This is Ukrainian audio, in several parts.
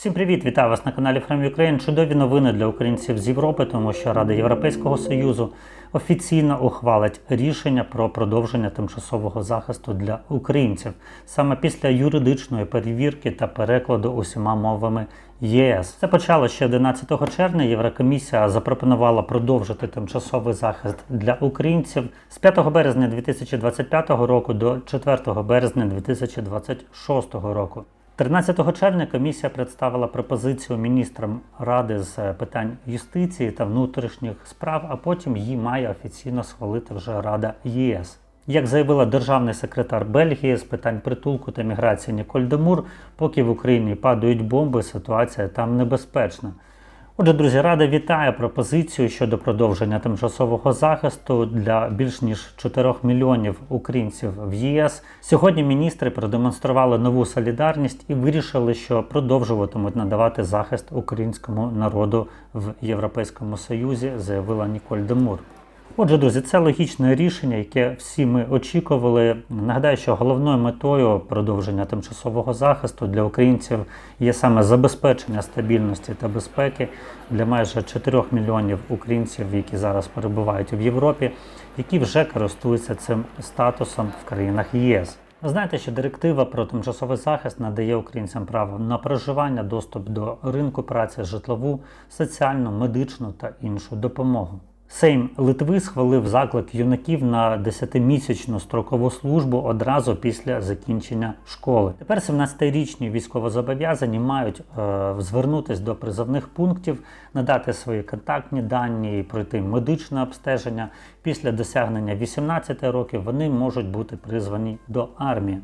Всім привіт! Вітаю вас на каналі From Ukraine. Чудові новини для українців з Європи, тому що Рада Європейського Союзу офіційно ухвалить рішення про продовження тимчасового захисту для українців саме після юридичної перевірки та перекладу усіма мовами ЄС. Це почало ще 11 червня. Єврокомісія запропонувала продовжити тимчасовий захист для українців з 5 березня 2025 року до 4 березня 2026 року. 13 червня комісія представила пропозицію міністрам ради з питань юстиції та внутрішніх справ, а потім її має офіційно схвалити вже Рада ЄС. Як заявила державний секретар Бельгії з питань притулку та міграції Ніколь Демур, поки в Україні падають бомби, ситуація там небезпечна. Отже, друзі, Рада вітає пропозицію щодо продовження тимчасового захисту для більш ніж 4 мільйонів українців в ЄС. Сьогодні міністри продемонстрували нову солідарність і вирішили, що продовжуватимуть надавати захист українському народу в Європейському Союзі, заявила Ніколь Демур. Отже, друзі, це логічне рішення, яке всі ми очікували. Нагадаю, що головною метою продовження тимчасового захисту для українців є саме забезпечення стабільності та безпеки для майже 4 мільйонів українців, які зараз перебувають в Європі, які вже користуються цим статусом в країнах ЄС. Ви знаєте, що директива про тимчасовий захист надає українцям право на проживання, доступ до ринку праці, житлову, соціальну, медичну та іншу допомогу. Сейм Литви схвалив заклик юнаків на 10-місячну строкову службу одразу після закінчення школи. Тепер 17-річні військовозобов'язані мають е, звернутися до призовних пунктів, надати свої контактні дані пройти медичне обстеження. Після досягнення 18 років вони можуть бути призвані до армії.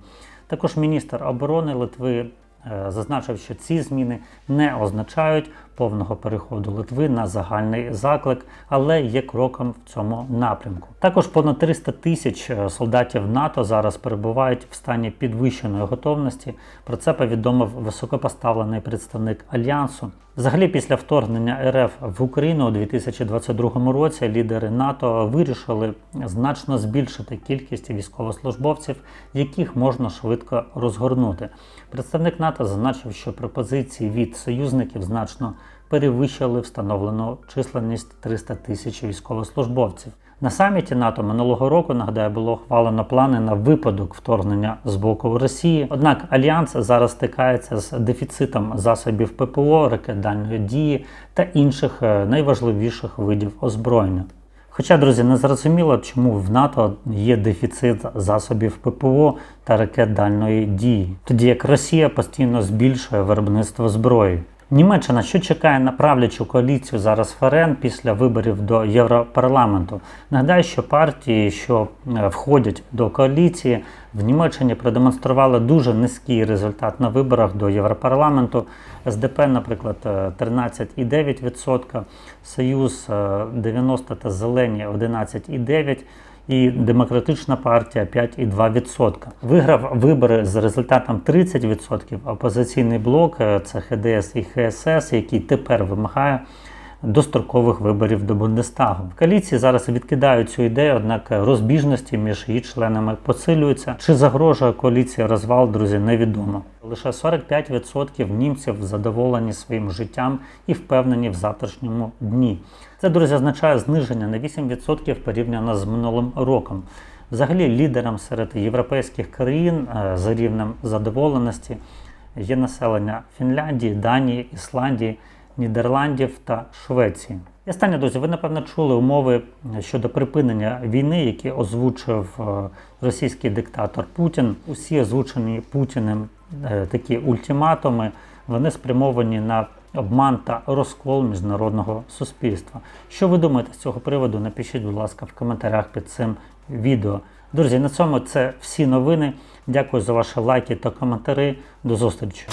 Також міністр оборони Литви е, зазначив, що ці зміни не означають повного переходу Литви на загальний заклик, але є кроком в цьому напрямку. Також понад 300 тисяч е, солдатів НАТО зараз перебувають в стані підвищеної готовності. Про це повідомив високопоставлений представник альянсу. Взагалі, після вторгнення РФ в Україну у 2022 році лідери НАТО вирішили значно збільшити кількість військовослужбовців, яких можна швидко розгорнути. Представник НАТО зазначив, що пропозиції від союзників значно перевищили встановлену численність 300 тисяч військовослужбовців. На саміті НАТО минулого року нагадаю було ухвалено плани на випадок вторгнення з боку Росії. Однак альянс зараз стикається з дефіцитом засобів ППО, ракет дальньої дії та інших е, найважливіших видів озброєння. Хоча, друзі, не зрозуміло, чому в НАТО є дефіцит засобів ППО та ракет дальної дії, тоді як Росія постійно збільшує виробництво зброї. Німеччина, що чекає на правлячу коаліцію зараз ФРН після виборів до Європарламенту. Нагадаю, що партії, що е, входять до коаліції, в Німеччині продемонстрували дуже низький результат на виборах до Європарламенту. СДП, наприклад, е, 13,9%, Союз е, 90 та Зелені 11,9%. І демократична партія 5,2%. Виграв вибори з результатом 30%. Опозиційний блок е, це ХДС і ХСС, який тепер вимагає дострокових виборів до Бундестагу. В коаліції зараз відкидають цю ідею, однак розбіжності між її членами посилюються. Чи загрожує коаліції розвал, друзі, невідомо. Лише 45% німців задоволені своїм життям і впевнені в завтрашньому дні. Це, друзі, означає зниження на 8% порівняно з минулим роком. Взагалі, лідером серед європейських країн е, за рівнем задоволеності є населення Фінляндії, Данії, Ісландії. Нідерландів та Швеції. І останнє, друзі, ви напевно чули умови щодо припинення війни, які озвучив е, російський диктатор Путін. Усі озвучені Путіним е, такі ультиматуми, вони спрямовані на обман та розкол міжнародного суспільства. Що ви думаєте з цього приводу? Напишіть, будь ласка, в коментарях під цим відео. Друзі, на цьому це всі новини. Дякую за ваші лайки та коментарі. До зустрічі.